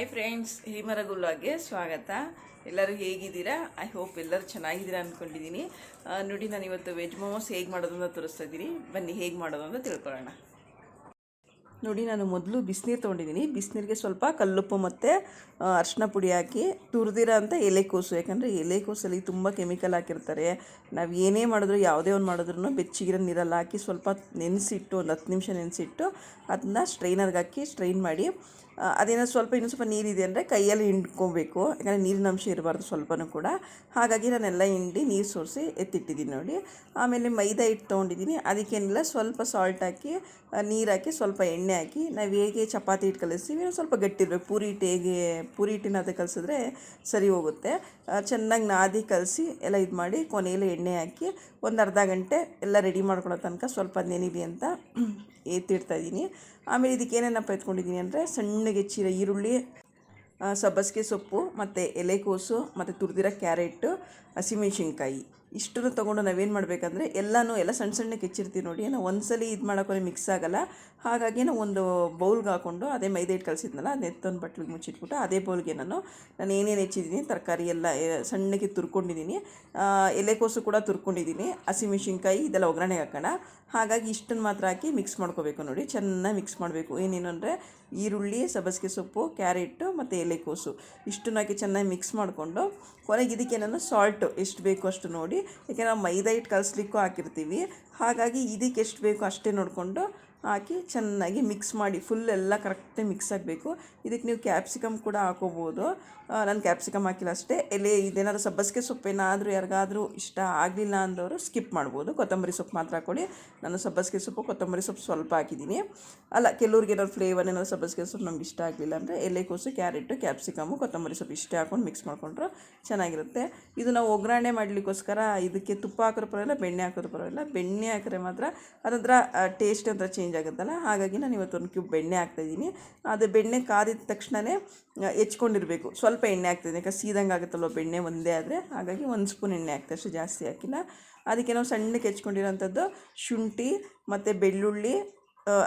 Hi friends ಹಿರಿಮರ ಗುಲ್ಲಾಗೆ ಸ್ವಾಗತ ಎಲ್ಲರೂ ಹೇಗಿದ್ದೀರಾ ಐ ಹೋಪ್ ಎಲ್ಲರೂ ಚೆನ್ನಾಗಿದ್ದೀರಾ ಅಂದ್ಕೊಂಡಿದ್ದೀನಿ ನೋಡಿ ನಾನು ಇವತ್ತು ವೆಜ್ ಮೋಮೋಸ್ ಹೇಗೆ ಮಾಡೋದು ಅಂತ ತೋರಿಸ್ತಾ ಇದ್ದೀನಿ ಬನ್ನಿ ಹೇಗೆ ಮಾಡೋದು ಅಂತ ತಿಳ್ಕೊಳ್ಳೋಣ ನೋಡಿ ನಾನು ಮೊದಲು ಬಿಸಿನೀರು ತೊಗೊಂಡಿದ್ದೀನಿ ಬಿಸಿನೀರಿಗೆ ಸ್ವಲ್ಪ ಕಲ್ಲುಪ್ಪು ಮತ್ತು ಅರಿಶಿನ ಪುಡಿ ಹಾಕಿ ತುರಿದಿರೋ ಅಂತ ಎಲೆಕೋಸು ಯಾಕಂದರೆ ಎಲೆಕೋಸಲ್ಲಿ ತುಂಬ ಕೆಮಿಕಲ್ ಹಾಕಿರ್ತಾರೆ ನಾವು ಏನೇ ಮಾಡಿದ್ರು ಯಾವುದೇ ಒಂದು ಮಾಡಿದ್ರು ಬೆಚ್ಚಗಿರೋ ನೀರಲ್ಲಿ ಹಾಕಿ ಸ್ವಲ್ಪ ನೆನೆಸಿಟ್ಟು ಒಂದು ಹತ್ತು ನಿಮಿಷ ನೆನೆಸಿಟ್ಟು ಅದನ್ನ ಸ್ಟ್ರೈನರ್ಗೆ ಹಾಕಿ ಸ್ಟ್ರೈನ್ ಮಾಡಿ ಅದೇನೋ ಸ್ವಲ್ಪ ಇನ್ನೂ ಸ್ವಲ್ಪ ನೀರಿದೆ ಅಂದರೆ ಕೈಯಲ್ಲಿ ಹಿಂಡ್ಕೋಬೇಕು. ಯಾಕಂದರೆ ನೀರಿನ ಅಂಶ ಇರಬಾರ್ದು ಸ್ವಲ್ಪನೂ ಕೂಡ. ಹಾಗಾಗಿ ನಾನೆಲ್ಲ ಹಿಂಡಿ ನೀರು ಸೋರಿಸಿ ಎತ್ತಿಟ್ಟಿದ್ದೀನಿ ನೋಡಿ. ಆಮೇಲೆ ಮೈದಾ ಹಿಟ್ಟು ತೊಗೊಂಡಿದ್ದೀನಿ. ಅದಕ್ಕೇನಿಲ್ಲ, ಸ್ವಲ್ಪ ಸಾಲ್ಟ್ ಹಾಕಿ ನೀರು ಹಾಕಿ, ಸ್ವಲ್ಪ ಎಣ್ಣೆ ಹಾಕಿ, ನಾವು ಹೇಗೆ ಚಪಾತಿ ಹಿಟ್ಟು ಕಲಿಸ್ತೀವಿ ಸ್ವಲ್ಪ ಗಟ್ಟಿರಬೇಕು ಪೂರಿ ಹಿಟ್ಟು ಹೇಗೆ, ಪೂರಿ ಹಿಟ್ಟಿನ ಅದು ಕಲಿಸಿದ್ರೆ ಸರಿ ಹೋಗುತ್ತೆ. ಚೆನ್ನಾಗಿ ನಾದಿ ಕಲಸಿ ಎಲ್ಲ ಇದು ಮಾಡಿ ಕೊನೆಯಲ್ಲಿ ಎಣ್ಣೆ ಹಾಕಿ, ಒಂದು ಅರ್ಧ ಗಂಟೆ ಎಲ್ಲ ರೆಡಿ ಮಾಡ್ಕೊಳ್ಳೋ ತನಕ ಸ್ವಲ್ಪ ನೆನಿಲಿ ಅಂತ ಎತ್ತಿಡ್ತಾ ಇದ್ದೀನಿ. ಆಮೇಲೆ ಇದಕ್ಕೆ ಏನೇನಪ್ಪ ಎತ್ಕೊಂಡಿದ್ದೀನಿ ಅಂದರೆ ಸಣ್ಣಗೆ ಚೀರ, ಈರುಳ್ಳಿ ಸಬ್ಬಸಿಗೆ ಸೊಪ್ಪು, ಮತ್ತು ಎಲೆಕೋಸು, ಮತ್ತು ತುರಿದಿರೋ ಕ್ಯಾರೆಟು ಹಸಿಮೆಣ್ಸಿನ್ಕಾಯಿ. ಇಷ್ಟನ್ನು ತೊಗೊಂಡು ನಾವೇನು ಮಾಡಬೇಕಂದ್ರೆ ಎಲ್ಲನೂ ಎಲ್ಲ ಸಣ್ಣ ಸಣ್ಣಕ್ಕೆ ಹೆಚ್ಚಿರ್ತೀವಿ ನೋಡಿ ನಾವು ಒಂದ್ಸಲಿ ಇದು ಮಾಡೋಕೆ ಮಿಕ್ಸ್ ಆಗಲ್ಲ. ಹಾಗಾಗಿ ನಾವು ಒಂದು ಬೌಲ್ಗೆ ಹಾಕ್ಕೊಂಡು ಅದೇ ಮೈದಾ ಹಿಟ್ಟು ಕಲಿಸಿದ್ನಲ್ಲ ಅದು ಎತ್ತೊಂದು ಬಟ್ಲಿಗೆ ಮುಚ್ಚಿಟ್ಬಿಟ್ಟು ಅದೇ ಬೌಲ್ಗೆ ನಾನು ನಾನು ಏನೇನು ಹೆಚ್ಚಿದ್ದೀನಿ, ತರಕಾರಿ ಎಲ್ಲ ಸಣ್ಣಗೆ ತುರ್ಕೊಂಡಿದ್ದೀನಿ. ಎಲೆಕೋಸು ಕೂಡ ತುರ್ಕೊಂಡಿದ್ದೀನಿ ಹಸಿಮೆಣ್ಸಿನ್ಕಾಯಿ ಇದೆಲ್ಲ ಒಗ್ಗರಣೆಗೆ ಹಾಕೋಣ. ಹಾಗಾಗಿ ಇಷ್ಟನ್ನು ಮಾತ್ರ ಹಾಕಿ ಮಿಕ್ಸ್ ಮಾಡ್ಕೋಬೇಕು ನೋಡಿ, ಚೆನ್ನಾಗಿ ಮಿಕ್ಸ್ ಮಾಡಬೇಕು. ಏನೇನು ಅಂದರೆ ಈರುಳ್ಳಿ, ಸಬ್ಬಸಿಗೆ ಸೊಪ್ಪು ಕ್ಯಾರೆಟು ಮತ್ತು ಎಲೆಕೋಸು ಇಷ್ಟನ್ನು ಹಾಕಿ ಚೆನ್ನಾಗಿ ಮಿಕ್ಸ್ ಮಾಡಿಕೊಂಡು, ಕೊನೆಗೆ ಇದಕ್ಕೆ ನಾನು ಸಾಲ್ಟು ಎಷ್ಟು ಬೇಕು ಅಷ್ಟು ನೋಡಿ ಯಾಕೆ ನಾವು ಮೈದಾ ಹಿಟ್ಟು ಕಲಿಸ್ಲಿಕ್ಕೂ ಹಾಕಿರ್ತೀವಿ. ಹಾಗಾಗಿ ಇದಕ್ಕೆ ಎಷ್ಟು ಬೇಕು ಅಷ್ಟೇ ನೋಡಿಕೊಂಡು ಹಾಕಿ ಚೆನ್ನಾಗಿ ಮಿಕ್ಸ್ ಮಾಡಿ ಫುಲ್ ಎಲ್ಲ ಕರೆಕ್ಟಾಗಿ ಮಿಕ್ಸ್ ಆಗಬೇಕು. ಇದಕ್ಕೆ ನೀವು ಕ್ಯಾಪ್ಸಿಕಮ್ ಕೂಡ ಹಾಕೋಬೋದು. ನಾನು ಕ್ಯಾಪ್ಸಿಕಮ್ ಹಾಕಿಲ್ಲ ಅಷ್ಟೇ. ಎಲೆ ಇದೇನಾದರೂ ಸಬ್ಬಸಿಗೆ ಸೊಪ್ಪೇನಾದರೂ ಯಾರಿಗಾದರೂ ಇಷ್ಟ ಆಗಲಿಲ್ಲ ಅಂದವರು ಸ್ಕಿಪ್ ಮಾಡ್ಬೋದು. ಕೊತ್ತಂಬರಿ ಸೊಪ್ಪು ಮಾತ್ರ ಹಾಕ್ಕೊಳ್ಳಿ ನಾನು ಸಬ್ಬಸಿಗೆ ಸೊಪ್ಪು, ಕೊತ್ತಂಬರಿ ಸೊಪ್ಪು ಸ್ವಲ್ಪ ಹಾಕಿದ್ದೀನಿ. ಅಲ್ಲ, ಕೆಲವ್ರಿಗೆ ಏನಾದ್ರು ಫ್ಲೇವರ್ ಏನಾದ್ರು ಸಬ್ಬಸಿಗೆ ಸೊಪ್ಪು ನಮ್ಗೆ ಇಷ್ಟ ಆಗಲಿಲ್ಲ ಅಂದರೆ ಎಲೆಕೋಸು ಕ್ಯಾರೆಟು ಕ್ಯಾಪ್ಸಿಕಮು ಕೊತ್ತಂಬರಿ ಸೊಪ್ಪು ಇಷ್ಟೇ ಹಾಕೊಂಡು ಮಿಕ್ಸ್ ಮಾಡ್ಕೊಂಡ್ರೆ ಚೆನ್ನಾಗಿರುತ್ತೆ. ಇದು ನಾವು ಒಗ್ಗರಣೆ ಮಾಡಲಿಕ್ಕೋಸ್ಕರ ಇದಕ್ಕೆ ತುಪ್ಪ ಹಾಕಿದ್ರು ಪರವಾಗಿಲ್ಲ, ಬೆಣ್ಣೆ ಹಾಕಿದ್ರು ಪರವಾಗಿಲ್ಲ. ಬೆಣ್ಣೆ ಹಾಕಿದ್ರೆ ಮಾತ್ರ ಅದೊಂಥರ ಟೇಸ್ಟ್ ಅಂತ ಚೇಂಜ್ ಆಗುತ್ತಲ್ಲ? ಹಾಗಾಗಿ ನಾನು ಇವತ್ತು ಒಂದು ಕ್ಯೂಬ್ ಬೆಣ್ಣೆ ಹಾಕ್ತಾಯಿದ್ದೀನಿ ಅದು ಬೆಣ್ಣೆ ಕಾದಿದ ತಕ್ಷಣವೇ ಹೆಚ್ಕೊಂಡಿರಬೇಕು. ಸ್ವಲ್ಪ ಎಣ್ಣೆ ಹಾಕ್ತಿದ್ದೀನಿ. ಯಾಕೆ ಸೀದಂಗೆ ಆಗುತ್ತಲ್ವ ಬೆಣ್ಣೆ ಒಂದೇ ಆದರೆ. ಹಾಗಾಗಿ ಒಂದು ಸ್ಪೂನ್ ಎಣ್ಣೆ ಹಾಕ್ತಾ ಅಷ್ಟು ಜಾಸ್ತಿ ಹಾಕಿಲ್ಲ. ಅದಕ್ಕೆ ನಾವು ಸಣ್ಣಕ್ಕೆ ಹೆಚ್ಕೊಂಡಿರೋಂಥದ್ದು ಶುಂಠಿ ಮತ್ತು ಬೆಳ್ಳುಳ್ಳಿ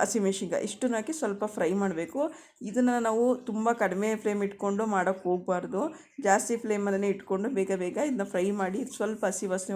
ಹಸಿಮೆಣ್ಸಿನ್ಕಾಯಿ ಇಷ್ಟನ್ನು ಹಾಕಿ ಸ್ವಲ್ಪ ಫ್ರೈ ಮಾಡಬೇಕು. ಇದನ್ನು ನಾವು ತುಂಬ ಕಡಿಮೆ ಫ್ಲೇಮ್ ಇಟ್ಕೊಂಡು ಮಾಡೋಕ್ಕೆ ಹೋಗಬಾರ್ದು. ಜಾಸ್ತಿ ಫ್ಲೇಮಲ್ಲೇ ಇಟ್ಕೊಂಡು ಬೇಗ ಬೇಗ ಇದನ್ನ ಫ್ರೈ ಮಾಡಿ ಸ್ವಲ್ಪ ಹಸಿ ವಾಸನೆ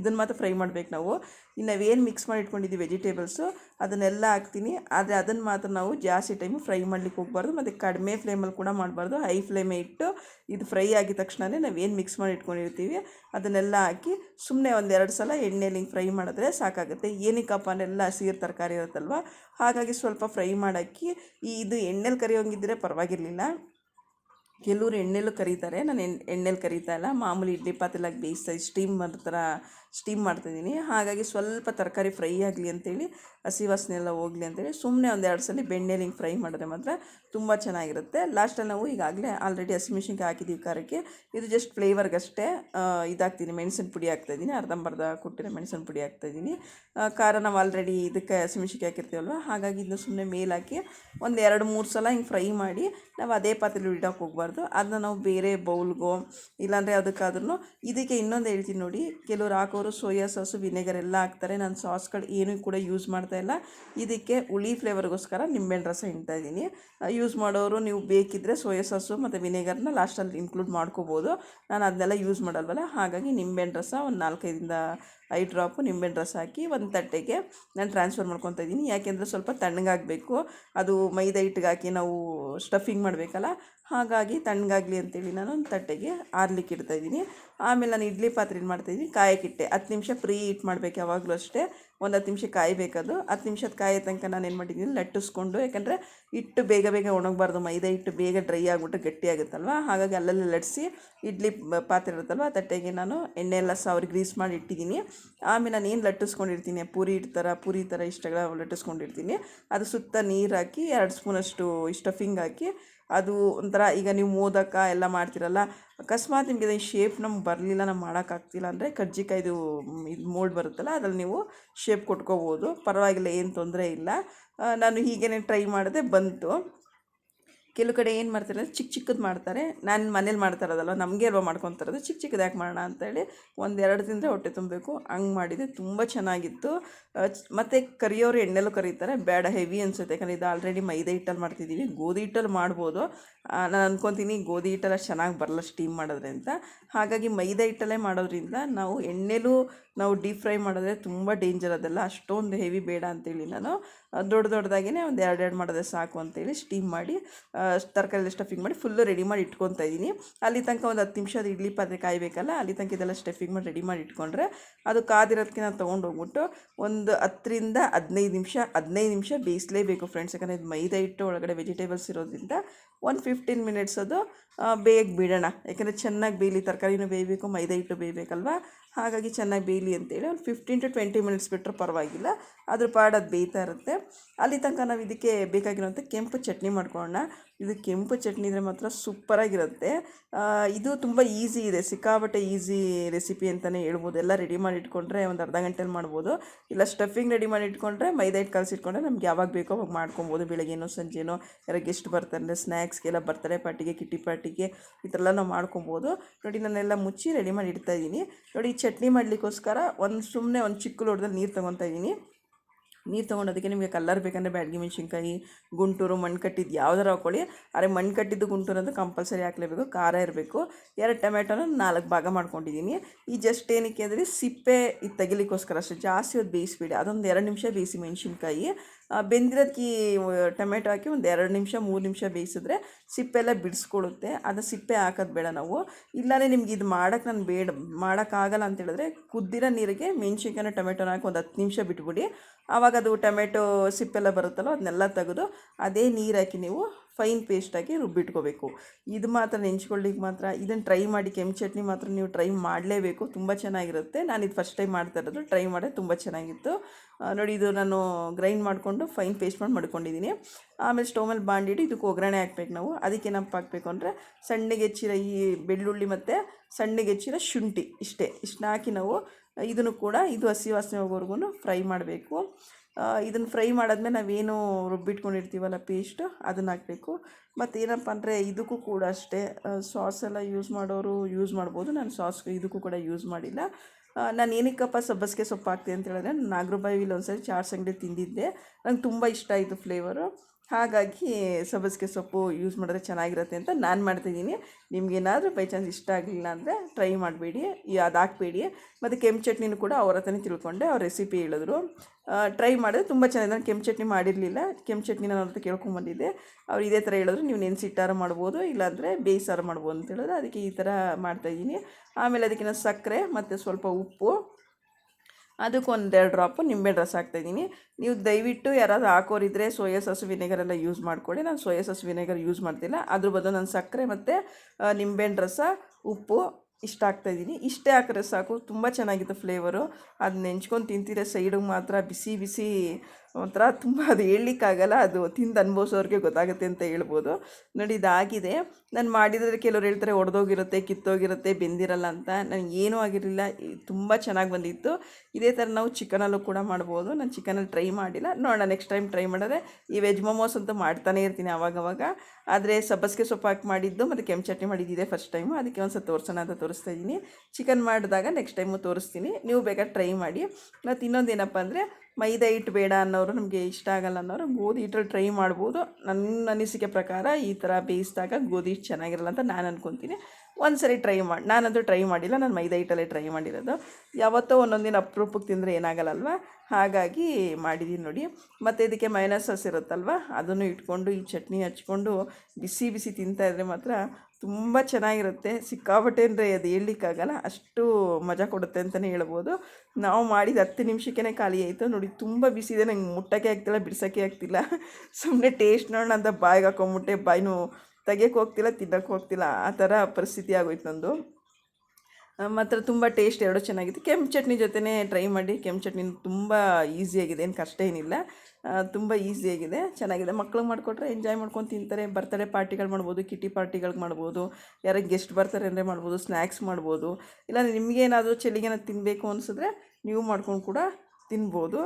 ಇದನ್ನು ಮಾತ್ರ ಫ್ರೈ ಮಾಡ್ಬೇಕು ನಾವು. ಇನ್ನು ನಾವೇನು ಮಿಕ್ಸ್ ಮಾಡಿ ಇಟ್ಕೊಂಡಿದ್ದೀವಿ ವೆಜಿಟೇಬಲ್ಸು ಅದನ್ನೆಲ್ಲ ಹಾಕ್ತೀನಿ. ಆದರೆ ಅದನ್ನು ಮಾತ್ರ ನಾವು ಜಾಸ್ತಿ ಟೈಮು ಫ್ರೈ ಮಾಡ್ಲಿಕ್ಕೆ ಹೋಗಬಾರ್ದು. ಮತ್ತು ಕಡಿಮೆ ಫ್ಲೇಮಲ್ಲಿ ಕೂಡ ಮಾಡಬಾರ್ದು. ಹೈ ಫ್ಲೇಮೆ ಇಟ್ಟು ಇದು ಫ್ರೈ ಆಗಿದ ತಕ್ಷಣವೇ ನಾವೇನು ಮಿಕ್ಸ್ ಮಾಡಿ ಇಟ್ಕೊಂಡಿರ್ತೀವಿ, ಅದನ್ನೆಲ್ಲ ಹಾಕಿ ಸುಮ್ಮನೆ ಒಂದೆರಡು ಸಲ ಎಣ್ಣೆಲಿ ಫ್ರೈ ಮಾಡಿದ್ರೆ ಸಾಕಾಗುತ್ತೆ. ಏನಕ್ಕಪ್ಪ ಅನ್ನೆಲ್ಲ ಹಸಿರು ತರಕಾರಿ ಇರುತ್ತಲ್ವ? ಹಾಗಾಗಿ ಸ್ವಲ್ಪ ಫ್ರೈ ಮಾಡೋಕ್ಕೆ ಈ ಇದು ಎಣ್ಣೆಲಿ ಕರಿಯೋಂಗಿದ್ರೆ ಪರವಾಗಿರಲಿಲ್ಲ. ಕೆಲವರು ಎಣ್ಣೆಲೂ ಕರೀತಾರೆ. ನಾನು ಎಣ್ಣೆ ಎಣ್ಣೆಲಿ ಕರೀತಾ ಇಲ್ಲ. ಮಾಮೂಲಿ ಇಡ್ಲಿ ಪಾತ್ರೆಲಾಗಿ ಬೇಯಿಸ್ತಾ ಸ್ಟೀಮ್ ಥರ ಸ್ಟೀಮ್ ಮಾಡ್ತಿದ್ದೀನಿ ಹಾಗಾಗಿ ಸ್ವಲ್ಪ ತರಕಾರಿ ಫ್ರೈ ಆಗಲಿ ಅಂತೇಳಿ ಹಸಿ ವಾಸನೆ ಎಲ್ಲ ಹೋಗಲಿ ಅಂತೇಳಿ ಸುಮ್ಮನೆ ಒಂದು ಎರಡು ಸಲ ಬೆಣ್ಣೆಲಿ ಹಿಂಗೆ ಫ್ರೈ ಮಾಡಿದ್ರೆ ಮಾತ್ರ ತುಂಬ ಚೆನ್ನಾಗಿರುತ್ತೆ. ಲಾಸ್ಟಲ್ಲಿ ನಾವು ಈಗಾಗಲೇ ಆಲ್ರೆಡಿ ಹಸಿಮೆಣ್ಸಿನ್ಕಾಯಿ ಹಾಕಿದ್ದೀವಿ ಖಾರಕ್ಕೆ. ಇದು ಜಸ್ಟ್ ಫ್ಲೇವರ್ಗಷ್ಟೇ ಇದಾಗ್ತೀನಿ. ಮೆಣಸಿನ ಪುಡಿ ಹಾಕ್ತಾಯಿದ್ದೀನಿ ಅರ್ಧಂಬರ್ಧ ಕೊಟ್ಟಿರೋ ಮೆಣಸಿನ ಪುಡಿ ಹಾಕ್ತಾಯಿದ್ದೀನಿ ಖಾರ ನಾವು ಆಲ್ರೆಡಿ ಇದಕ್ಕೆ ಹಸಿಮೆಣ್ಸಿನ್ಕಾಯಿ ಹಾಕಿರ್ತೀವಲ್ವ, ಹಾಗಾಗಿ ಇದನ್ನ ಸುಮ್ಮನೆ ಮೇಲೆ ಹಾಕಿ ಒಂದು ಎರಡು ಮೂರು ಸಲ ಹಿಂಗೆ ಫ್ರೈ ಮಾಡಿ ನಾವು ಅದೇ ಪಾತ್ರೆಲಿ ಇಡೋಕೆ ಹೋಗ್ಬಾರ್ದು. ಅದನ್ನ ನಾವು ಬೇರೆ ಬೌಲ್ಗೋ ಇಲ್ಲಾಂದರೆ ಅದಕ್ಕಾದ್ರೂ ಇದಕ್ಕೆ ಇನ್ನೊಂದು ಹೇಳ್ತೀನಿ ನೋಡಿ. ಕೆಲವರು ಹಾಕೋರು ಸೋಯಾ ಸಾಸು ವಿನೆಗರ್ ಎಲ್ಲ ಹಾಕ್ತಾರೆ. ನಾನು ಸಾಸ್ಗಳು ಏನೂ ಕೂಡ ಯೂಸ್ ಮಾಡ್ತಾ ಇಲ್ಲ ಇದಕ್ಕೆ ಹುಳಿ ಫ್ಲೇವರ್ಗೋಸ್ಕರ ನಿಂಬೆಹಣ್ಣು ರಸ ಹಿಂಡ್ತಾ ಇದ್ದೀನಿ. ಯೂಸ್ ಮಾಡೋರು ನೀವು ಬೇಕಿದ್ದರೆ ಸೋಯಾ ಸಾಸು ಮತ್ತು ವಿನೆಗರ್ನ ಲಾಸ್ಟಲ್ಲಿ ಇನ್ಕ್ಲೂಡ್ ಮಾಡ್ಕೋಬೋದು. ನಾನು ಅದನ್ನೆಲ್ಲ ಯೂಸ್ ಮಾಡಲ್ವಲ್ಲ? ಹಾಗಾಗಿ ನಿಂಬೆಹಣ್ಣು ರಸ ಒಂದು ನಾಲ್ಕೈದಿಂದ ಐದು ಡ್ರಾಪು ನಿಂಬೆ ರಸ ಹಾಕಿ ಒಂದು ತಟ್ಟೆಗೆ ನಾನು ಟ್ರಾನ್ಸ್ಫರ್ ಮಾಡ್ಕೊತಾ ಇದ್ದೀನಿ. ಯಾಕೆಂದರೆ ಸ್ವಲ್ಪ ತಣ್ಣಗಾಗಬೇಕು. ಅದು ಮೈದಾ ಹಿಟ್ಟಿಗೆ ಹಾಕಿ ನಾವು ಸ್ಟಫಿಂಗ್ ಮಾಡಬೇಕಲ್ಲ, ಹಾಗಾಗಿ ತಣ್ಣಗಾಗಲಿ ಅಂತೇಳಿ ನಾನು ಒಂದು ತಟ್ಟೆಗೆ ಆರ್ಲಿಕ್ಕೆ ಇಡ್ತಾ ಇದ್ದೀನಿ. ಆಮೇಲೆ ನಾನು ಇಡ್ಲಿ ಪಾತ್ರೆ ಏನು ಮಾಡ್ತಾಯಿದ್ದೀನಿ ಕಾಯಕ್ಕಿಟ್ಟೆ ಹತ್ತು ನಿಮಿಷ ಫ್ರೀ ಹೀಟ್ ಮಾಡಬೇಕು ಯಾವಾಗಲೂ ಅಷ್ಟೇ. ಒಂದು ಹತ್ತು ನಿಮಿಷ ಕಾಯಬೇಕದು. ಹತ್ತು ನಿಮಿಷದ ಕಾಯೋ ತನಕ ನಾನು ಏನು ಮಾಡಿದ್ದೀನಿ ಲಟ್ಟಿಸ್ಕೊಂಡು, ಯಾಕಂದರೆ ಹಿಟ್ಟು ಬೇಗ ಬೇಗ ಒಣಗಬಾರ್ದು. ಮೈದಾ ಹಿಟ್ಟು ಬೇಗ ಡ್ರೈ ಆಗಿಬಿಟ್ಟು ಗಟ್ಟಿ ಆಗುತ್ತಲ್ವ? ಹಾಗಾಗಿ ಅಲ್ಲಲ್ಲಿ ಲಟ್ಟಿಸಿ ಇಡ್ಲಿ ಪಾತ್ರೆ ಇರುತ್ತಲ್ವ, ಆ ತಟ್ಟೆಗೆ ನಾನು ಎಣ್ಣೆ ಎಲ್ಲ ಸಾವಿರ ಗ್ರೀಸ್ ಮಾಡಿ ಇಟ್ಟಿದ್ದೀನಿ. ಆಮೇಲೆ ನಾನು ಏನು ಲಟ್ಟಿಸ್ಕೊಂಡಿರ್ತೀನಿ, ಪೂರಿ ಥರ ಪೂರಿ ಥರ ಇಷ್ಟಗಳ ಲಟ್ಟಿಸ್ಕೊಂಡಿರ್ತೀನಿ. ಅದು ಸುತ್ತ ನೀರು ಹಾಕಿ, ಎರಡು ಸ್ಪೂನಷ್ಟು ಸ್ಟಫಿಂಗ್ ಹಾಕಿ, ಅದು ಒಂಥರ ಈಗ ನೀವು ಮೋದಕ ಎಲ್ಲ ಮಾಡ್ತಿರಲ್ಲ, ಅಕಸ್ಮಾತ್ ನಿಮಗೆ ಈ ಶೇಪ್ ನಮ್ಗೆ ಬರಲಿಲ್ಲ ನಮ್ಗೆ ಮಾಡೋಕ್ಕಾಗ್ತಿಲ್ಲ ಅಂದರೆ ಕಜ್ಜಿಕಾಯ್ದು ಇದು ಮೋಲ್ಡ್ ಬರುತ್ತಲ್ಲ, ಅದ್ರಲ್ಲಿ ನೀವು ಶೇಪ್ ಕೊಟ್ಕೋಬೋದು. ಪರವಾಗಿಲ್ಲ, ಏನು ತೊಂದರೆ ಇಲ್ಲ. ನಾನು ಹೀಗೇನೆ ಟ್ರೈ ಮಾಡಿದೆ ಬಂತು. ಕೆಲವು ಕಡೆ ಏನು ಮಾಡ್ತಾರೆ ಅಂದರೆ ಚಿಕ್ಕ ಚಿಕ್ಕದು ಮಾಡ್ತಾರೆ. ನಾನು ಮನೇಲಿ ಮಾಡ್ತಾ ಇರೋದಲ್ಲ ನಮಗೆ ಅಲ್ವಾ ಮಾಡ್ಕೊತಾರದು. ಚಿಕ್ಕ ಚಿಕ್ಕದು ಯಾಕೆ ಮಾಡೋಣ ಅಂತೇಳಿ ಒಂದೆರಡು ತಿಂದರೆ ಹೊಟ್ಟೆ ತುಂಬಬೇಕು. ಹಂಗೆ ಮಾಡಿದೆ, ತುಂಬ ಚೆನ್ನಾಗಿತ್ತು. ಮತ್ತು ಕರಿಯೋರು ಎಣ್ಣೆಲ್ಲೂ ಕರೀತಾರೆ. ಬೇಡ ಹೆವಿ ಅನ್ಸುತ್ತೆ. ಯಾಕಂದರೆ ಇದು ಆಲ್ರೆಡಿ ಮೈದಾ ಹಿಟ್ಟಲ್ಲಿ ಮಾಡ್ತಿದ್ದೀವಿ ಗೋಧಿ ಹಿಟ್ಟಲ್ಲಿ ಮಾಡ್ಬೋದು. ನಾನು ಅಂದ್ಕೊತೀನಿ ಗೋಧಿ ಹಿಟ್ಟೆಲ್ಲ ಚೆನ್ನಾಗಿ ಬರಲ್ಲ ಸ್ಟೀಮ್ ಮಾಡಿದ್ರೆ ಅಂತ ಹಾಗಾಗಿ ಮೈದಾ ಹಿಟ್ಟಲ್ಲೇ ಮಾಡೋದ್ರಿಂದ ನಾವು ಎಣ್ಣೆಲೂ ನಾವು ಡೀಪ್ ಫ್ರೈ ಮಾಡಿದ್ರೆ ತುಂಬ ಡೇಂಜರ್ ಅದೆಲ್ಲ. ಅಷ್ಟೊಂದು ಹೆವಿ ಬೇಡ ಅಂತೇಳಿ ನಾನು. ದೊಡ್ಡ ದೊಡ್ಡದಾಗಿನೇ ಒಂದು ಎರಡೆರಡು ಎರಡು ಮಾಡಿದ್ರೆ ಸಾಕು ಅಂತೇಳಿ ಸ್ಟೀಮ್ ಮಾಡಿ ತರಕಾರಿ ಸ್ಟಫಿಂಗ್ ಮಾಡಿ ಫುಲ್ಲು ರೆಡಿ ಮಾಡಿ ಇಟ್ಕೊತಾ ಇದ್ದೀನಿ. ಅಲ್ಲಿ ತನಕ ಒಂದು ಹತ್ತು ನಿಮಿಷ ಅದು ಇಡ್ಲಿ ಪಾತ್ರೆ ಕಾಯಬೇಕಲ್ಲ, ಅಲ್ಲಿ ತನಕ ಇದೆಲ್ಲ ಸ್ಟಫಿಂಗ್ ಮಾಡಿ ರೆಡಿ ಮಾಡಿ ಇಟ್ಕೊಂಡ್ರೆ ಅದು ಕಾದಿರೋದಕ್ಕೆ ನಾನು ತೊಗೊಂಡೋಗ್ಬಿಟ್ಟು ಒಂದು ಹತ್ತರಿಂದ ಹದಿನೈದು ನಿಮಿಷ ಹದಿನೈದು ನಿಮಿಷ ಬೇಯಿಸಲೇಬೇಕು ಫ್ರೆಂಡ್ಸ್ ಯಾಕಂದರೆ ಇದು ಮೈದಾ ಹಿಟ್ಟು, ಒಳಗಡೆ ವೆಜಿಟೇಬಲ್ಸ್ ಇರೋದ್ರಿಂದ ಒಂದು ಫಿಫ್ಟೀನ್ ಮಿನಿಟ್ಸ್ ಅದು ಬೇಯಕ್ಕೆ ಬಿಡೋಣ. ಯಾಕಂದರೆ ಚೆನ್ನಾಗಿ ಬೇಯಲಿ, ತರಕಾರಿನೂ ಬೇಯಬೇಕು, ಮೈದಾ ಹಿಟ್ಟು ಬೇಯಬೇಕಲ್ವ? ಹಾಗಾಗಿ ಚೆನ್ನಾಗಿ ಬೇಯಲಿ ಅಂತೇಳಿ ಒಂದು ಫಿಫ್ಟೀನ್ ಟು ಟ್ವೆಂಟಿ ಮಿನಿಟ್ಸ್ ಬಿಟ್ಟರೆ ಪರವಾಗಿಲ್ಲ. ಅದ್ರ ಪಾಡ್ ಅದು ಬೇಯ್ತಾ ಇರುತ್ತೆ. ಅಲ್ಲಿ ತನಕ ನಾವು ಇದಕ್ಕೆ ಬೇಕಾಗಿರೋಂಥ ಕೆಂಪು ಚಟ್ನಿ ಮಾಡ್ಕೊಳ್ಳೋಣ. ಇದು ಕೆಂಪು ಚಟ್ನಿ ಇದ್ರೆ ಮಾತ್ರ ಸೂಪರಾಗಿರುತ್ತೆ. ಇದು ತುಂಬ ಈಸಿ ಇದೆ. ಸಿಕ್ಕಾಬಟ್ಟೆ ಈಸಿ ರೆಸಿಪಿ ಅಂತಲೇ ಹೇಳ್ಬೋದು. ಎಲ್ಲ ರೆಡಿ ಮಾಡಿ ಇಟ್ಕೊಂಡ್ರೆ ಒಂದು ಅರ್ಧ ಗಂಟೆಲಿ ಮಾಡ್ಬೋದು. ಇಲ್ಲ ಸ್ಟಫಿಂಗ್ ರೆಡಿ ಮಾಡಿ ಇಟ್ಕೊಂಡ್ರೆ ಮೈದಾ ಹಿಟ್ಟು ಕಲಸಿಟ್ಕೊಂಡ್ರೆ ನಮ್ಗೆ ಯಾವಾಗ ಬೇಕೋ ಅವಾಗ ಮಾಡ್ಕೊಬೋದು. ಬೆಳಗ್ಗೆನೋ, ಸಂಜೆನೋ, ಯಾರೋ ಗೆಸ್ಟ್ ಬರ್ತಾರೆ ಸ್ನ್ಯಾಕ್ಸ್ಗೆಲ್ಲ ಬರ್ತಾರೆ, ಪಾರ್ಟಿಗೆ, ಕಿಟ್ಟಿ ಪಾರ್ಟಿಗೆ, ಈ ಥರ ಎಲ್ಲ ನಾವು ಮಾಡ್ಕೊಬೋದು. ನೋಡಿ, ನಾನೆಲ್ಲ ಮುಚ್ಚಿ ರೆಡಿ ಮಾಡಿ ಇಡ್ತಾ ಇದ್ದೀನಿ. ನೋಡಿ, ಈ ಚಟ್ನಿ ಮಾಡಲಿಕ್ಕೋಸ್ಕರ ಒಂದು ಸುಮ್ಮನೆ ಒಂದು ಚಿಕ್ಕ ಲೋಟದಲ್ಲಿ ನೀರು ತೊಗೊತಾ ಇದ್ದೀನಿ. ನೀರು ತೊಗೊಂಡೋದಕ್ಕೆ ನಿಮಗೆ ಕಲ್ಲರ್ ಬೇಕಂದರೆ ಬ್ಯಾಡ್ಗಿ ಮೆಣಸಿನ್ಕಾಯಿ, ಗುಂಟೂರು ಮಣ್ಣು ಕಟ್ಟಿದ್ದು ಯಾವ್ದಾರು ಹಾಕ್ಕೊಳ್ಳಿ ಅರೆ ಮಣ್ಣು ಕಟ್ಟಿದ್ದು ಗುಂಟೂರು ಅಂತ ಕಂಪಲ್ಸರಿ ಹಾಕಲೇಬೇಕು, ಖಾರ ಇರಬೇಕು. ಎರಡು ಟೊಮೆಟೊನ ನಾಲ್ಕು ಭಾಗ ಮಾಡ್ಕೊಂಡಿದ್ದೀನಿ ಈ ಜಸ್ಟ್ ಏನಕ್ಕೆ ಅಂದರೆ ಸಿಪ್ಪೆ ಇದು ತೆಗಿಲಿಕ್ಕೋಸ್ಕರ ಅಷ್ಟೇ, ಜಾಸ್ತಿ ಅದು ಬೇಯಿಸ್ಬೇಡಿ. ಅದೊಂದು ಎರಡು ನಿಮಿಷ ಬೇಯಿಸಿ ಮೆಣಸಿನ್ಕಾಯಿ. ಬೆಂದಿರೋದಕ್ಕೆ ಟೊಮೆಟೊ ಹಾಕಿ ಒಂದು ಎರಡು ನಿಮಿಷ, ಮೂರು ನಿಮಿಷ ಬೇಯಿಸಿದ್ರೆ ಸಿಪ್ಪೆಲ್ಲ ಬಿಡಿಸ್ಕೊಳ್ಳುತ್ತೆ ಅದು ಸಿಪ್ಪೆ ಹಾಕೋದು ಬೇಡ ನಾವು. ಇಲ್ಲಾಂದರೆ ನಿಮ್ಗೆ ಇದು ಮಾಡೋಕ್ಕೆ ನಾನು ಬೇಡ ಮಾಡೋಕ್ಕಾಗಲ್ಲ ಅಂತ ಹೇಳಿದ್ರೆ ಕುದ್ದಿರೋ ನೀರಿಗೆ ಮೆಣಸಿನ್ಕಾಯಿ ಟೊಮೆಟೊನ ಹಾಕಿ ಒಂದು ಹತ್ತು ನಿಮಿಷ ಬಿಟ್ಬಿಡಿ. ಆವಾಗ ಅದು ಟೊಮೆಟೊ ಸಿಪ್ಪೆಲ್ಲ ಬರುತ್ತಲ್ಲ ಅದನ್ನೆಲ್ಲ ತೆಗೆದು ಅದೇ ನೀರು ಹಾಕಿ ನೀವು ಫೈನ್ ಪೇಸ್ಟಾಗಿ ರುಬ್ಬಿಟ್ಕೋಬೇಕು. ಇದು ಮಾತ್ರ ನೆಂಚ್ಕೊಳ್ಳಿಕ್ಕೆ ಮಾತ್ರ. ಇದನ್ನು ಟ್ರೈ ಮಾಡಿ, ಕೆಂಪು ಚಟ್ನಿ ಮಾತ್ರ ನೀವು ಟ್ರೈ ಮಾಡಲೇಬೇಕು. ತುಂಬ ಚೆನ್ನಾಗಿರುತ್ತೆ. ನಾನು ಇದು ಫಸ್ಟ್ ಟೈಮ್ ಮಾಡ್ತಾ ಇರೋದು. ಟ್ರೈ ಮಾಡಿ ತುಂಬ ಚೆನ್ನಾಗಿತ್ತು. ನೋಡಿ, ಇದು ನಾನು ಗ್ರೈಂಡ್ ಮಾಡಿಕೊಂಡು ಫೈನ್ ಪೇಸ್ಟ್ ಮಾಡಿ ಮಾಡ್ಕೊಂಡಿದ್ದೀನಿ. ಆಮೇಲೆ ಸ್ಟೋವಲ್ಲಿ ಬಾಂಡಿಟ್ಟು ಇದಕ್ಕೆ ಒಗ್ಗರಣೆ ಹಾಕ್ಬೇಕು ನಾವು. ಅದಕ್ಕೆ ಏನಪ್ಪ ಹಾಕಬೇಕು ಅಂದರೆ ಸಣ್ಣಗೆ ಹೆಚ್ಚಿರೋ ಈ ಬೆಳ್ಳುಳ್ಳಿ ಮತ್ತು ಸಣ್ಣಗೆ ಹೆಚ್ಚಿರೋ ಶುಂಠಿ ಇಷ್ಟೇ. ಇಷ್ಟನ್ನ ಹಾಕಿ ನಾವು, ಇದನ್ನು ಕೂಡ, ಇದು ಹಸಿ ವಾಸನೆ ಹೋಗೋವರೆಗೂ ಫ್ರೈ ಮಾಡಬೇಕು. ಇದನ್ನು ಫ್ರೈ ಮಾಡಿದ್ಮೇಲೆ ನಾವೇನು ರುಬ್ಬಿಟ್ಕೊಂಡಿರ್ತೀವಲ್ಲ ಪೇಸ್ಟ್ ಅದನ್ನು ಹಾಕಬೇಕು. ಮತ್ತು ಏನಪ್ಪ ಅಂದರೆ ಇದಕ್ಕೂ ಕೂಡ ಅಷ್ಟೇ ಸಾಸ್ ಎಲ್ಲ ಯೂಸ್ ಮಾಡೋರು ಯೂಸ್ ಮಾಡ್ಬೋದು. ನಾನು ಸಾಸ್ ಇದಕ್ಕೂ ಕೂಡ ಯೂಸ್ ಮಾಡಿಲ್ಲ. ನಾನು ಏನಕ್ಕಪ್ಪ ಸಬ್ಬಸಿಗೆ ಸೊಪ್ಪು ಹಾಕ್ತೀನಿ ಅಂತ ಹೇಳಿದ್ರೆ ನಾಗರಬಾವಿಲಿ ಒಂದ್ಸರಿ ಚಾಟ್ಸ್ ಅಂಗಡಿ ತಿಂದಿದ್ದೆ. ನಂಗೆ ತುಂಬ ಇಷ್ಟ ಆಯಿತು ಫ್ಲೇವರು ಹಾಗಾಗಿ ಸಬ್ಬಸಿಗೆ ಸೊಪ್ಪು ಯೂಸ್ ಮಾಡಿದ್ರೆ ಚೆನ್ನಾಗಿರುತ್ತೆ ಅಂತ ನಾನು ಮಾಡ್ತಿದ್ದೀನಿ. ನಿಮಗೇನಾದರೂ ಬೈ ಚಾನ್ಸ್ ಇಷ್ಟ ಆಗಲಿಲ್ಲ ಅಂದರೆ ಟ್ರೈ ಮಾಡಬೇಡಿ, ಅದು ಹಾಕ್ಬೇಡಿ. ಮತ್ತು ಕೆಂಪು ಚಟ್ನಿನೂ ಕೂಡ ಅವ್ರ ಹತ್ರನೇ ತಿಳ್ಕೊಂಡೆ, ಅವ್ರ ರೆಸಿಪಿ ಹೇಳಿದ್ರು. ಟ್ರೈ ಮಾಡಿದ್ರೆ ತುಂಬ ಚೆನ್ನಾಗಿದೆ. ನಾನು ಕೆಂಪು ಚಟ್ನಿ ಮಾಡಿರಲಿಲ್ಲ, ಕೆಂಪು ಚಟ್ನಿ ನಾನು ಅವ್ರ ಹತ್ರ ಕೇಳ್ಕೊಂಬಂದಿದ್ದೆ ಅವ್ರು ಇದೇ ಥರ ಹೇಳಿದ್ರು, ನೀವು ನೆನೆಸಿಟ್ಟಾರ ಮಾಡ್ಬೋದು, ಇಲ್ಲಾಂದರೆ ಬೇಯಿಸಾರು ಮಾಡ್ಬೋದು ಅಂತ ಹೇಳಿದ್ರೆ. ಅದಕ್ಕೆ ಈ ಥರ ಮಾಡ್ತಾಯಿದ್ದೀನಿ ಆಮೇಲೆ ಅದಕ್ಕಿಂತ ಸಕ್ಕರೆ, ಮತ್ತು ಸ್ವಲ್ಪ ಉಪ್ಪು. ಅದಕ್ಕೆ ಒಂದೆರಡು ಡ್ರಾಪು ನಿಂಬೆ ರಸ ಹಾಕ್ತಾಯಿದ್ದೀನಿ. ನೀವು ದಯವಿಟ್ಟು ಯಾರಾದರೂ ಹಾಕೋರಿದ್ರೆ ಸೋಯಾ ಸಾಸ್ ವಿನೆಗರ್ ಎಲ್ಲ ಯೂಸ್ ಮಾಡ್ಕೊಳ್ಳಿ ನಾನು ಸೋಯಾ ಸಾಸ್ ವಿನೆಗರ್ ಯೂಸ್ ಮಾಡ್ತಿಲ್ಲ. ಅದ್ರ ಬದಲು ನಾನು ಸಕ್ಕರೆ ಮತ್ತು ನಿಂಬೆಹಣ್ಣು ರಸ ಉಪ್ಪು ಇಷ್ಟ ಹಾಕ್ತಾಯಿದ್ದೀನಿ. ಇಷ್ಟೇ ಹಾಕಿದ್ರೆ ಸಾಕು. ತುಂಬ ಚೆನ್ನಾಗಿತ್ತು ಫ್ಲೇವರು ಅದು ನೆಂಚ್ಕೊಂಡು ತಿಂತಿದ್ರೆ ಸೈಡಿಗೆ ಮಾತ್ರ. ಬಿಸಿ ಬಿಸಿ ಒಂಥರ ತುಂಬ ಅದು ಹೇಳಲಿಕ್ಕಾಗಲ್ಲ, ಅದು ತಿಂದು ಅನುಭವಿಸೋರಿಗೆ ಗೊತ್ತಾಗುತ್ತೆ ಅಂತ ಹೇಳ್ಬೋದು. ನೋಡಿ, ಇದಾಗಿದೆ. ನಾನು ಮಾಡಿದರೆ ಕೆಲವ್ರು ಹೇಳ್ತಾರೆ, ಒಡೆದೋಗಿರುತ್ತೆ, ಕಿತ್ತೋಗಿರುತ್ತೆ, ಬೆಂದಿರಲ್ಲ ಅಂತ. ನನಗೆ ಏನೂ ಆಗಿರಲಿಲ್ಲ ತುಂಬ ಚೆನ್ನಾಗಿ ಬಂದಿತ್ತು. ಇದೇ ಥರ ನಾವು ಚಿಕನಲ್ಲೂ ಕೂಡ ಮಾಡ್ಬೋದು. ನಾನು ಚಿಕನಲ್ಲಿ ಟ್ರೈ ಮಾಡಿಲ್ಲ. ನೋಡೋಣ ನೆಕ್ಸ್ಟ್ ಟೈಮ್ ಟ್ರೈ ಮಾಡಿದ್ರೆ ಈ ವೆಜ್ ಮೊಮೋಸ್ ಅಂತೂ ಮಾಡ್ತಾನೆ ಇರ್ತೀನಿ ಆವಾಗವಾಗ. ಆದರೆ ಸಬ್ಬಸ್ಗೆ ಸೊಪ್ಪು ಹಾಕಿ ಮಾಡಿದ್ದು, ಮತ್ತು ಕೆಂಪು ಚಟ್ನಿ ಮಾಡಿದ್ದಿದೆ ಫಸ್ಟ್ ಟೈಮು ಅದಕ್ಕೆ ಒಂದು ಸಲ ತೋರಿಸೋಣ ಅಂತ ತೋರಿಸ್ತಾ ಇದ್ದೀನಿ. ಚಿಕನ್ ಮಾಡಿದಾಗ ನೆಕ್ಸ್ಟ್ ಟೈಮು ತೋರಿಸ್ತೀನಿ. ನೀವು ಬೇಗ ಟ್ರೈ ಮಾಡಿ. ಮತ್ತು ಇನ್ನೊಂದು ಏನಪ್ಪ ಅಂದರೆ ಮೈದಾ ಹಿಟ್ಟು ಬೇಡ ಅನ್ನೋರು ನಮಗೆ ಇಷ್ಟ ಆಗಲ್ಲ ಅನ್ನೋರು ಗೋಧಿ ಹಿಟ್ಟಲ್ಲಿ ಟ್ರೈ ಮಾಡ್ಬೋದು. ನನ್ನ ಅನಿಸಿಕೆ ಪ್ರಕಾರ ಈ ಥರ ಬೇಯಿಸಿದಾಗ ಗೋಧಿ ಹಿಟ್ಟು ಚೆನ್ನಾಗಿರಲ್ಲ ಅಂತ ನಾನು ಅಂದ್ಕೊತೀನಿ ಒಂದು ಸರಿ ಟ್ರೈ ಮಾಡಿ, ನಾನಂತೂ ಟ್ರೈ ಮಾಡಿಲ್ಲ, ನಾನು ಮೈದಾ ಹಿಟ್ಟಲ್ಲೇ ಟ್ರೈ ಮಾಡಿರೋದು. ಯಾವತ್ತೋ ಒಂದೊಂದು ದಿನ ಅಪರೂಪಕ್ಕೆ ತಿಂದರೆ ಏನಾಗಲ್ಲಲ್ವ ಹಾಗಾಗಿ ಮಾಡಿದ್ದೀನಿ ನೋಡಿ. ಮತ್ತು ಇದಕ್ಕೆ ಮೈನಸ್ ಸಾಸ್ ಇರುತ್ತಲ್ವ? ಅದನ್ನು ಇಟ್ಕೊಂಡು, ಈ ಚಟ್ನಿ ಹಚ್ಕೊಂಡು ಬಿಸಿ ಬಿಸಿ ತಿಂತಾಯಿದ್ರೆ ಮಾತ್ರ ತುಂಬ ಚೆನ್ನಾಗಿರುತ್ತೆ. ಸಿಕ್ಕಾಪಟ್ಟೆ ಅಂದರೆ ಅದು ಹೇಳಲಿಕ್ಕಾಗಲ್ಲ, ಅಷ್ಟು ಮಜಾ ಕೊಡುತ್ತೆ ಅಂತಲೇ ಹೇಳ್ಬೋದು. ನಾವು ಮಾಡಿದ ಹತ್ತು ನಿಮಿಷಕ್ಕೇ ಖಾಲಿ ಆಯಿತು. ನೋಡಿ, ತುಂಬ ಬಿಸಿ ಇದೆ. ನಂಗೆ ಮುಟ್ಟಕ್ಕೆ ಆಗ್ತಿಲ್ಲ, ಬಿಡ್ಸೋಕ್ಕೆ ಆಗ್ತಿಲ್ಲ. ಸುಮ್ಮನೆ ಟೇಸ್ಟ್ ನೋಡೋಣ ಅಂತ ಬಾಯಿಗೆ ಹಾಕೊಂಬಿಟ್ಟೆ. ಬಾಯಿನೂ ತೆಗಿಯೋಕ್ಕೆ ಹೋಗ್ತಿಲ್ಲ, ತಿನ್ನೋಕ್ಕೆ ಹೋಗ್ತಿಲ್ಲ. ಆ ಥರ ಪರಿಸ್ಥಿತಿ ಆಗೋಯ್ತು ನಂದು. ಮಾತ್ರ ತುಂಬ ಟೇಸ್ಟ್ ಎರಡೂ ಚೆನ್ನಾಗಿತ್ತು ಕೆಂಪು ಚಟ್ನಿ ಜೊತೆನೇ ಟ್ರೈ ಮಾಡಿ, ಕೆಂಪು ಚಟ್ನಿ ತುಂಬ ಈಸಿಯಾಗಿದೆ ಏನು ಕಷ್ಟ ಏನಿಲ್ಲ. ತುಂಬ ಈಸಿಯಾಗಿದೆ ಚೆನ್ನಾಗಿದೆ. ಮಕ್ಳಿಗೆ ಮಾಡಿಕೊಟ್ರೆ ಎಂಜಾಯ್ ಮಾಡ್ಕೊಂಡು ತಿಂತಾರೆ. ಬರ್ತಡೇ ಪಾರ್ಟಿಗಳು ಮಾಡ್ಬೋದು ಕಿಟ್ಟಿ ಪಾರ್ಟಿಗಳಿಗೆ ಮಾಡ್ಬೋದು ಯಾರೋ ಗೆಸ್ಟ್ ಬರ್ತಾರೆ ಅಂದರೆ ಮಾಡ್ಬೋದು ಸ್ನ್ಯಾಕ್ಸ್ ಮಾಡ್ಬೋದು. ಇಲ್ಲ ನಿಮಗೇನಾದರೂ ಚಳಿಗೆನ ತಿನ್ನಬೇಕು ಅನಿಸಿದ್ರೆ ನೀವು ಮಾಡ್ಕೊಂಡು ಕೂಡ ತಿನ್ಬೋದು.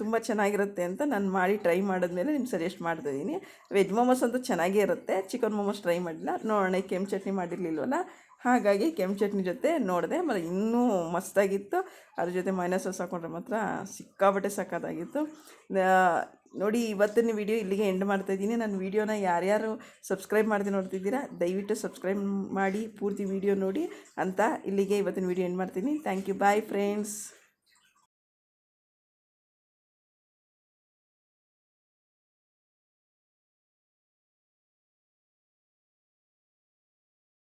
ತುಂಬ ಚೆನ್ನಾಗಿರುತ್ತೆ ಅಂತ ನಾನು ಮಾಡಿ ಟ್ರೈ ಮಾಡಿದ್ಮೇಲೆ ನಿಮ್ಗೆ ಸಜೆಸ್ಟ್ ಮಾಡ್ತಾಯಿದ್ದೀನಿ ವೆಜ್ ಮೊಮೋಸ್ ಅಂತೂ ಚೆನ್ನಾಗೇ ಇರುತ್ತೆ. ಚಿಕನ್ ಮೊಮೋಸ್ ಟ್ರೈ ಮಾಡಿಲ್ಲ. ನೋಡೋಣ ಕೆಂಪು ಚಟ್ನಿ ಮಾಡಿರಲಿಲ್ವಲ್ಲ? ಹಾಗಾಗಿ ಕೆಂಪು ಚಟ್ನಿ ಜೊತೆ ನೋಡಿದೆ, ಮತ್ತು ಇನ್ನೂ ಮಸ್ತಾಗಿತ್ತು. ಅದ್ರ ಜೊತೆ ಮೈನಸ್ ಸಾಸ್ ಹಾಕೊಂಡ್ರೆ ಮಾತ್ರ ಸಿಕ್ಕಾಬಟ್ಟೆ ಸಕ್ಕತ್ತಾಗಿತ್ತು ನೋಡಿ, ಇವತ್ತಿನ ವಿಡಿಯೋ ಇಲ್ಲಿಗೆ ಎಂಡ್ ಮಾಡ್ತಾಯಿದ್ದೀನಿ ನನ್ನ ವಿಡಿಯೋನ ಯಾರ್ಯಾರು ಸಬ್ಸ್ಕ್ರೈಬ್ ಮಾಡಿದೆ ನೋಡ್ತಿದ್ದೀರಾ, ದಯವಿಟ್ಟು ಸಬ್ಸ್ಕ್ರೈಬ್ ಮಾಡಿ, ಪೂರ್ತಿ ವೀಡಿಯೋ ನೋಡಿ ಅಂತ ಇಲ್ಲಿಗೆ ಇವತ್ತಿನ ವಿಡಿಯೋ ಎಂಡ್ ಮಾಡ್ತೀನಿ. Thank you bye friends